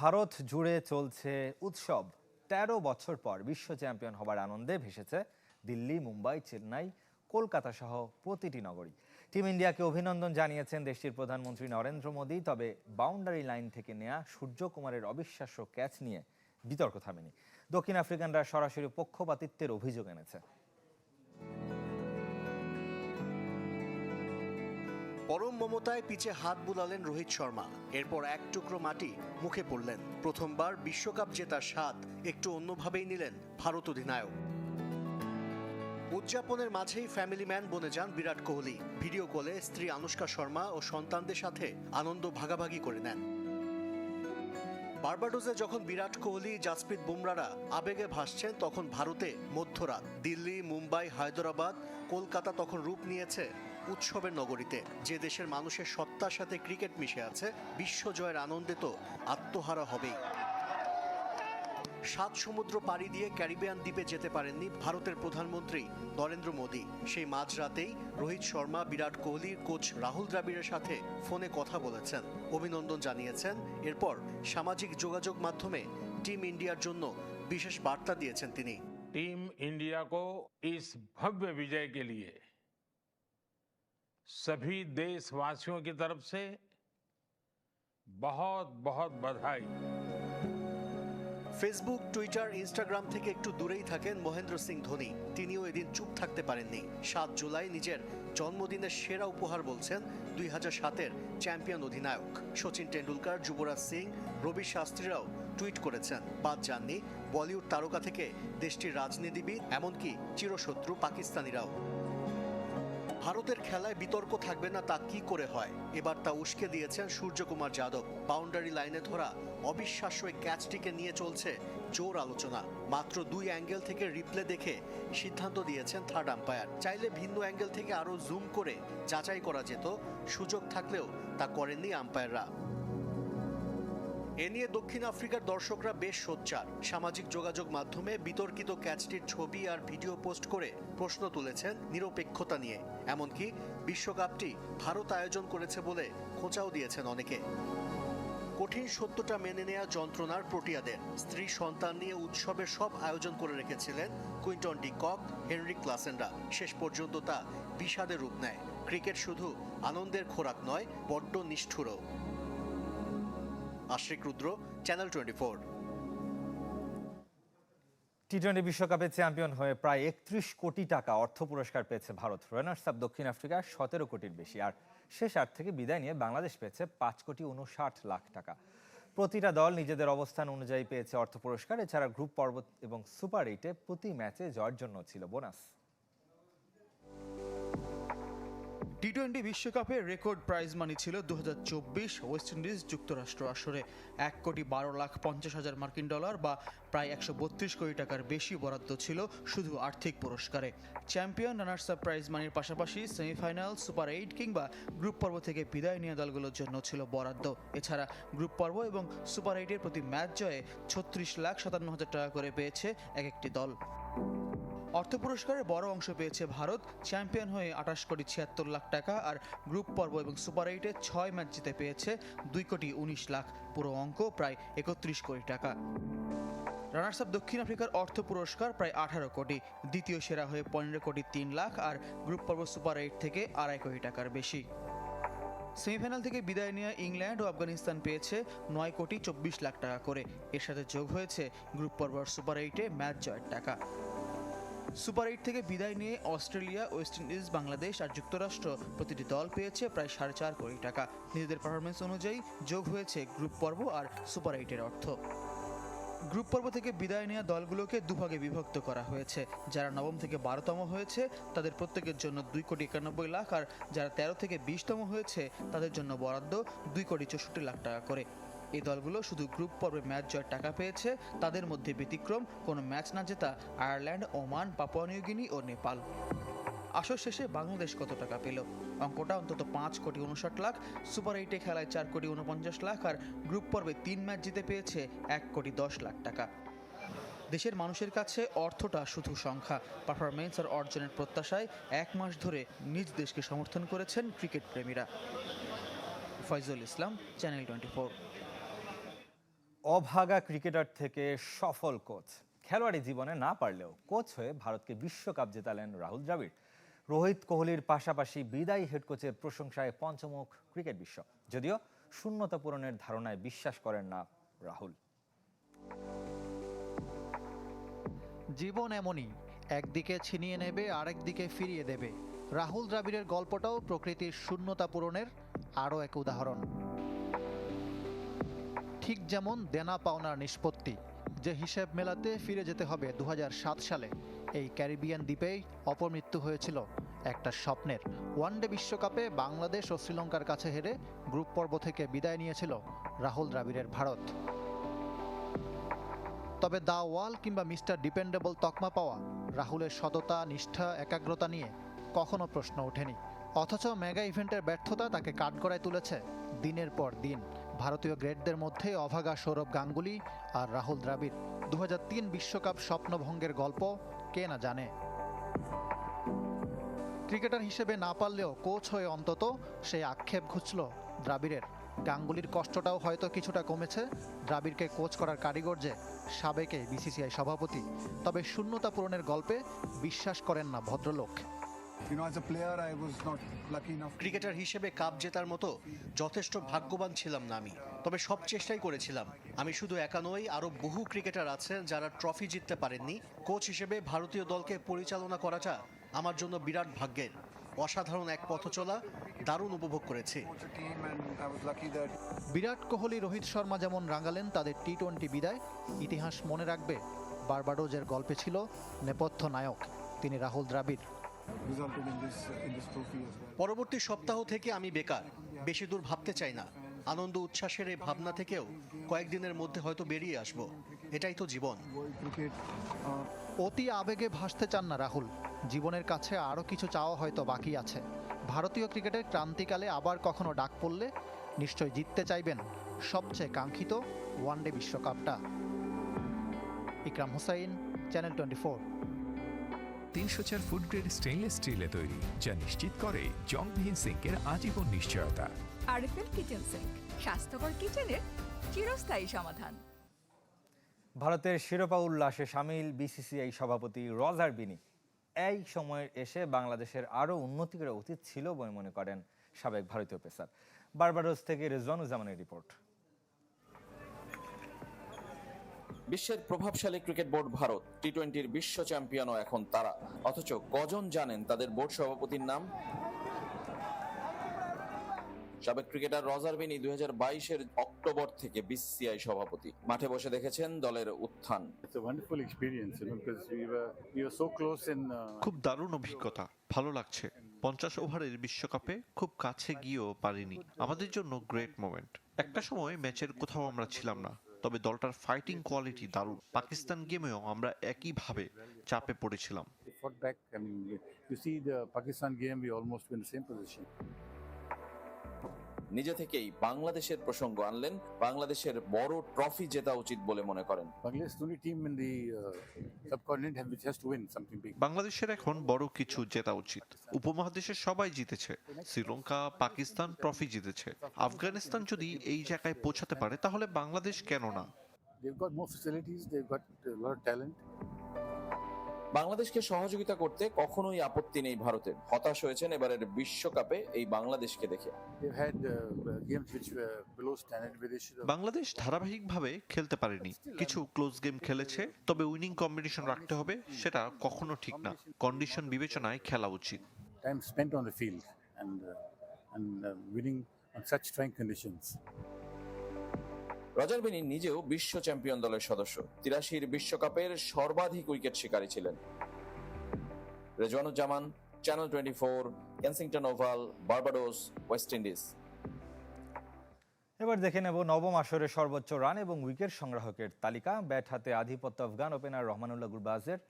ভারত জুড়ে চলছে উৎসব। তেরো বছর পর বিশ্ব চ্যাম্পিয়ন হবার আনন্দে ভেসেছে দিল্লি, মুম্বাই, চেন্নাই, কলকাতা সহ প্রতিটি নগরী। টিম ইন্ডিয়াকে অভিনন্দন জানিয়েছেন দেশটির প্রধানমন্ত্রী নরেন্দ্র মোদী, তবে বাউন্ডারি লাইন থেকে নেয়া সূর্যকুমারের অবিশ্বাস্য ক্যাচ নিয়ে বিতর্ক থামেনি। দক্ষিণ আফ্রিকানরা সরাসরি পক্ষপাতিত্বের অভিযোগ এনেছে। পরম মমতায় পিছে হাত বুলালেন রোহিত শর্মা। এরপর এক টুকরো মাটি মুখে পড়লেন। প্রথমবার বিশ্বকাপ জেতার স্বাদ একটু অন্যভাবেই নিলেন ভারত অধিনায়ক। উদযাপনের মাঝেই ফ্যামিলি ম্যান বনে যান বিরাট কোহলি। ভিডিও কলে স্ত্রী আনুষ্কা শর্মা ও সন্তানদের সাথে আনন্দ ভাগাভাগি করে নেন। বার্বাডোসে যখন বিরাট কোহলি, জাসপ্রীত বুমরারা আবেগে ভাসছেন, তখন ভারতে মধ্যরাত। দিল্লি, মুম্বাই, হায়দরাবাদ, কলকাতা তখন রূপ নিয়েছে উৎসবের নগরীতে। যে দেশের মানুষের সত্তার সাথে ক্রিকেট মিশে আছে বিশ্বজয়ের আনন্দে তো আত্মহারা হবেই। সাত সমুদ্র পাড়ি দিয়ে ক্যারিবিয়ান দ্বীপে যেতে পারেননি ভারতের প্রধানমন্ত্রী নরেন্দ্র মোদী। সেই মাঝরাতেই রোহিত শর্মা, বিরাট কোহলির কোচ রাহুল দ্রাবিড়ের সাথে ফোনে কথা বলেছেন। অভিনন্দন জানিয়েছেন। এরপর সামাজিক যোগাযোগ মাধ্যমে টিম ইন্ডিয়ার জন্য বিশেষ বার্তা দিয়েছেন তিনি। টিম ইন্ডিয়া কো ইস ভব্য বিজয় কে লিয়ে। सभी देशवासियों की तरफ से बहुत बहुत बधाई ফেসবুক টুইটার ইনস্টাগ্রাম থেকে একটু দূরেই থাকেন মহেন্দ্র সিং ধোনি তিনিও এদিন চুপ থাকতে পারেননি সাত জুলাই নিজের জন্মদিনের সেরা উপহার বলছেন দুই হাজার সাতের চ্যাম্পিয়ন অধিনায়ক সচিন টেন্ডুলকার যুবরাজ সিং রবি শাস্ত্রীরাও টুইট করেছেন বাদ যাননি বলিউড তারকা থেকে দেশটির রাজনীতিবিদ এমনকি চিরশত্রু পাকিস্তানিরাও ভারতের খেলায় বিতর্ক থাকবে না তা কি করে হয়? এবার তা উস্কে দিয়েছেন সূর্যকুমার যাদব। বাউন্ডারি লাইনে ধরা অবিশ্বাস্য ক্যাচটিকে নিয়ে চলছে জোর আলোচনা। মাত্র দুই অ্যাঙ্গেল থেকে রিপ্লে দেখে সিদ্ধান্ত দিয়েছেন থার্ড আম্পায়ার। চাইলে ভিন্ন অ্যাঙ্গেল থেকে আরও জুম করে যাচাই করা যেত। সুযোগ থাকলেও তা করেননি আম্পায়াররা। এ নিয়ে দক্ষিণ আফ্রিকার দর্শকরা বেশ সোচ্চার। সামাজিক যোগাযোগ মাধ্যমে বিতর্কিত ক্যাচটির ছবি আর ভিডিও পোস্ট করে প্রশ্ন তুলেছেন নিরপেক্ষতা নিয়ে। এমনকি বিশ্বকাপটি ভারত আয়োজন করেছে বলে খোঁচাও দিয়েছেন অনেকে। কঠিন সত্যটা মেনে নেয়া যন্ত্রণার প্রোটিয়াদের। স্ত্রী সন্তান নিয়ে উৎসবের সব আয়োজন করে রেখেছিলেন কুইন্টন ডি কক, হেনরি ক্লাসেনরা। শেষ পর্যন্ত তা বিষাদের রূপ নেয়। ক্রিকেট শুধু আনন্দের খোরাক নয়, বড্ড নিষ্ঠুরও। Ashrik Rudra channel twenty four T twenty বিশ্বকাপে চ্যাম্পিয়ন হয়ে প্রায় একত্রিশ কোটি টাকা অর্থ পুরস্কার পেয়েছে ভারত। রানার্স আপ দক্ষিণ আফ্রিকা সতেরো কোটির বেশি। আর শেষ আট থেকে বিদায় নিয়ে বাংলাদেশ পেয়েছে পাঁচ কোটি উনষাট লাখ টাকা। প্রতিটা দল নিজেদের অবস্থান অনুযায়ী পেয়েছে অর্থ পুরস্কার। এছাড়া গ্রুপ পর্ব এবং সুপার এইটে প্রতি ম্যাচে জয়ের জন্য ছিল বোনাস টি টোয়েন্টি বিশ্বকাপে রেকর্ড প্রাইজ মানি ছিল দু হাজার চব্বিশ ওয়েস্ট ইন্ডিজ যুক্তরাষ্ট্র আসরে। এক কোটি বারো লাখ পঞ্চাশ হাজার মার্কিন ডলার বা প্রায় একশো বত্রিশ কোটি টাকার বেশি বরাদ্দ ছিল শুধু আর্থিক পুরস্কারে। চ্যাম্পিয়ন রানার্স আপ প্রাইজ মানির পাশাপাশি সেমিফাইনাল, সুপার এইট কিংবা গ্রুপ পর্ব থেকে বিদায় নিয়ে দলগুলোর জন্য ছিল বরাদ্দ। এছাড়া গ্রুপ পর্ব এবং সুপার এইটের প্রতি ম্যাচ জয়ে ছত্রিশ লাখ সাতান্ন হাজার টাকা করে পেয়েছে এক একটি দল। অর্থ পুরস্কারের বড় অংশ পেয়েছে ভারত, চ্যাম্পিয়ন হয়ে আঠাশ কোটি ছিয়াত্তর লাখ টাকা আর গ্রুপ পর্ব এবং সুপার এইটে ছয় ম্যাচ জিতে পেয়েছে দুই কোটি উনিশ লাখ। পুরো অঙ্ক প্রায় একত্রিশ কোটি টাকা। রানার্স আপ দক্ষিণ আফ্রিকার অর্থ পুরস্কার প্রায় আঠারো কোটি। দ্বিতীয় সেরা হয়ে পনেরো কোটি তিন লাখ আর গ্রুপ পর্ব সুপার এইট থেকে আড়াই কোটি টাকার বেশি। সেমিফাইনাল থেকে বিদায় নিয়ে ইংল্যান্ড ও আফগানিস্তান পেয়েছে নয় কোটি চব্বিশ লাখ টাকা করে। এর সাথে যোগ হয়েছে গ্রুপ পর্ব সুপার এইটে ম্যাচ জয়ের টাকা। সুপার এইট থেকে বিদায় নিয়ে অস্ট্রেলিয়া, ওয়েস্ট ইন্ডিজ, বাংলাদেশ আর যুক্তরাষ্ট্র প্রতিটি দল পেয়েছে প্রায় সাড়ে চার কোটি টাকা। নিজেদের পারফরমেন্স অনুযায়ী যোগ হয়েছে গ্রুপ পর্ব আর সুপার এইটের অর্থ। গ্রুপ পর্ব থেকে বিদায় নেওয়া দলগুলোকে দুভাগে বিভক্ত করা হয়েছে। যারা নবম থেকে বারোতম হয়েছে, তাদের প্রত্যেকের জন্য দুই কোটি একানব্বই লাখ, আর যারা তেরো থেকে বিশতম হয়েছে, তাদের জন্য বরাদ্দ দুই কোটি চৌষট্টি লাখ টাকা করে। এই দলগুলো শুধু গ্রুপ পর্বে ম্যাচ জয়ের টাকা পেয়েছে, তাদের মধ্যে ব্যতিক্রম, কোনো ম্যাচ না জেতা Ireland, Oman, Papua New Guinea ও নেপাল। আসর শেষে বাংলাদেশ কত টাকা পেল? অঙ্কটা অন্তত পাঁচ কোটি উনষাট লাখ, সুপার এইটে খেলায় চার কোটি উনপঞ্চাশ লাখ আর গ্রুপ পর্বে তিন ম্যাচ জিতে পেয়েছে এক কোটি দশ লাখ টাকা। দেশের মানুষের কাছে অর্থটা শুধু সংখ্যা পারফরমেন্স আর অর্জনের প্রত্যাশায় এক মাস ধরে নিজ দেশকে সমর্থন করেছেন ক্রিকেট প্রেমীরা। ফয়জুল ইসলাম, চ্যানেল টোয়েন্টি অভাগা ক্রিকেটার থেকে সফল কোচ। খেলোয়াড়ি জীবনে না পারলেও কোচ হয়ে ভারতকে বিশ্বকাপ জেতালেন রাহুল দ্রাবিড়। রোহিত কোহলির পাশাপাশি বিদায়ী হেড কোচের প্রশংসায় পঞ্চমুখ ক্রিকেট বিশ্ব। যদিও শূন্যতা পূরণের ধারণায় বিশ্বাস করেন না রাহুল। জীবন এমনই, একদিকে ছিনিয়ে নেবে, আরেকদিকে ফিরিয়ে দেবে। রাহুল দ্রাবিড়ের গল্পটাও প্রকৃতির শূন্যতা পূরণের আরও এক উদাহরণ। ঠিক যেমন দেনা পাওনার নিষ্পত্তি, যে হিসেব মেলাতে ফিরে যেতে হবে দু হাজার সাত সালে। এই ক্যারিবিয়ান দ্বীপেই অপমৃত্যু হয়েছিল একটা স্বপ্নের। ওয়ানডে বিশ্বকাপে বাংলাদেশ ও শ্রীলঙ্কার কাছে হেরে গ্রুপ পর্ব থেকে বিদায় নিয়েছিল রাহুল দ্রাবিড়ের ভারত। তবে দা ওয়াল কিংবা মিস্টার ডিপেন্ডেবল তকমা পাওয়া রাহুলের সততা, নিষ্ঠা, একাগ্রতা নিয়ে কখনো প্রশ্ন ওঠেনি। অথচ মেগা ইভেন্টের ব্যর্থতা তাকে কাঠগড়ায় তুলেছে দিনের পর দিন। ভারতীয় গ্রেটদের মধ্যে অভাগা সৌরভ গাঙ্গুলি আর রাহুল দ্রাবিড়। দু বিশ্বকাপ স্বপ্নভঙ্গের গল্প, কে না জানে? ক্রিকেটার হিসেবে না পারলেও কোচ হয়ে অন্তত সেই আক্ষেপ ঘুচল দ্রাবিড়ের। গাঙ্গুলির কষ্টটাও হয়তো কিছুটা কমেছে। দ্রাবিড়কে কোচ করার কারিগর যে সাবেকে বিসিসিআই সভাপতি। তবে শূন্যতা পূরণের গল্পে বিশ্বাস করেন না ভদ্রলোক। ক্রিকেটার হিসেবে কাপ জেতার মতো যথেষ্ট ভাগ্যবান ছিলাম না আমি। তবে সব চেষ্টাই করেছিলাম। আমি শুধু একা নই আরও বহু ক্রিকেটার আছেন যারা ট্রফি জিততে পারেননি। কোচ হিসেবে ভারতীয় দলকে পরিচালনা করাটা আমার জন্য বিরাট ভাগ্যের। অসাধারণ এক পথ চলা দারুণ উপভোগ করেছি। বিরাট কোহলি রোহিত শর্মা যেমন রাঙালেন তাদের টি টোয়েন্টি বিদায়। ইতিহাস মনে রাখবে বারবাডোজের গল্পে ছিল নেপথ্য নায়ক। তিনি Rahul Dravid. Resulted in this in this trophy as well. পরবর্তী সপ্তাহ থেকে আমি বেকার। বেশি দূর ভাবতে চাই না। আনন্দ উচ্ছ্বাসের এই ভাবনা থেকেও কয়েকদিনের মধ্যে হয়তো বেরিয়ে আসব। এটাই তো জীবন। অতি আবেগে ভাসতে চান না রাহুল। জীবনের কাছে আরও কিছু চাওয়া হয়তো বাকি আছে। ভারতীয় ক্রিকেটের ক্রান্তিকালে আবার কখনো ডাক পড়লে নিশ্চয় জিততে চাইবেন সবচেয়ে কাঙ্ক্ষিত ওয়ানডে বিশ্বকাপটা। Ikram Hussain channel twenty four. তিনশো চার ফুড গ্রেড স্টেনলেস স্টিলে তৈরি যা নিশ্চিত করে জংবিহীন সিঙ্কের আজীবন নিশ্চয়তা। আরএফএল কিচেন সিঙ্ক স্বাস্থ্যকর কিচেনের চিরস্থায়ী সমাধান। ভারতের শিরোপা উল্লাসে সামিল বিসিসিআই সভাপতি রজার বিনি। এই সময়ের এসে বাংলাদেশের আরও উন্নতি করা উচিত ছিল বলে মনে করেন সাবেক ভারতীয় পেসার। বারবাডোস থেকে রেজওয়ানুজ্জামানের রিপোর্ট। বিশ্বের প্রভাবশালী ক্রিকেট বোর্ড ভারত টি টোয়েন্টির বিশ্ব চ্যাম্পিয়নও এখন তারা। অথচ কজন জানেন তাদের বোর্ড সভাপতির নাম? সাবেক ক্রিকেটার রজার বিনি দুই হাজার বাইশের অক্টোবর থেকে বিসিসিআই সভাপতি। মাঠে বসে দেখেছেন দলের উত্থান. Uh, খুব দারুণ অভিজ্ঞতা ভালো লাগছে। পঞ্চাশ ওভারের বিশ্বকাপে খুব কাছে গিয়েও পারিনি। আমাদের জন্য গ্রেট মোমেন্ট একটা সময় ম্যাচের কোথাও আমরা ছিলাম না। তবে দলটার ফাইটিং কোয়ালিটি দারুণ। পাকিস্তান গেমেও আমরা একইভাবে চাপে পড়েছিলাম। নিজে থেকেই বাংলাদেশের প্রসঙ্গ আনলেন বাংলাদেশের বড় ট্রফি জেতা উচিত বলে মনে করেন uh. বাংলাদেশের এখন বড় কিছু জেতা উচিত উপমহাদেশের সবাই জিতেছে শ্রীলঙ্কা পাকিস্তান ট্রফি জিতেছে আফগানিস্তান যদি এই জায়গায় পৌঁছাতে পারে তাহলে বাংলাদেশ কেন না They've got more facilities. They've got a lot of talent. বাংলাদেশকে সহযোগিতা করতে কখনোই আপত্তি নেই ভারতের হতাশ হয়েছেন এবারের বিশ্বকাপে এই বাংলাদেশকে দেখে uh. বাংলাদেশ ধারাবাহিকভাবে খেলতে পারেনি কিছু ক্লোজ গেম খেলেছে তবে উইনিং কম্বিনেশন রাখতে হবে সেটা কখনো ঠিক না কন্ডিশন বিবেচনায় খেলা উচিত spent on the field and uh, and uh, winning on such trying conditions. Roger Binny নিজেও বিশ্ব চ্যাম্পিয়ন দলের সদস্য। তিরাশির বিশ্বকাপের সর্বাধিক উইকেট শিকারী ছিলেন। Rezwanuzzaman, channel twenty four, Kensington Oval, Barbados, West Indies. এবার দেখে নেব নবম আসরে সর্বোচ্চ রান এবং উইকেট সংগ্রাহকের তালিকা। ব্যাট হাতে আধিপত্য আফগান ওপেনার রহমানুল্লাহ গুরবাজের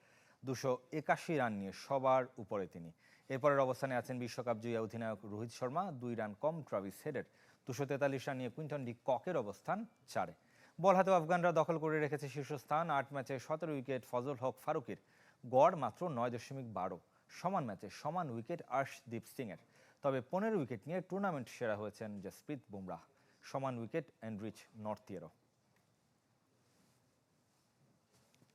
দুশো একাশি রান নিয়ে সবার উপরে তিনি। এরপরের অবস্থানে আছেন বিশ্বকাপ জয়ী অধিনায়ক রোহিত শর্মা। দুই রান কম ট্রাভিস হেডের। দুশো তেতাল্লিশ রান নিয়ে কুইন্টন ডি ককের অবস্থান চারে বল হাতে আফগানরা দখল করে রেখেছে শীর্ষস্থান। আট ম্যাচে সতেরো উইকেট ফজল হক ফারুকের। গড় মাত্র নয় দশমিক বারো। সমান ম্যাচে সমান উইকেট আর্শদীপ সিংয়ের। তবে পনেরো উইকেট নিয়ে টুর্নামেন্ট সেরা হয়েছেন জসপ্রীত বুমরাহ। সমান উইকেট এন্ড্রিচ নর্থিয়েরও।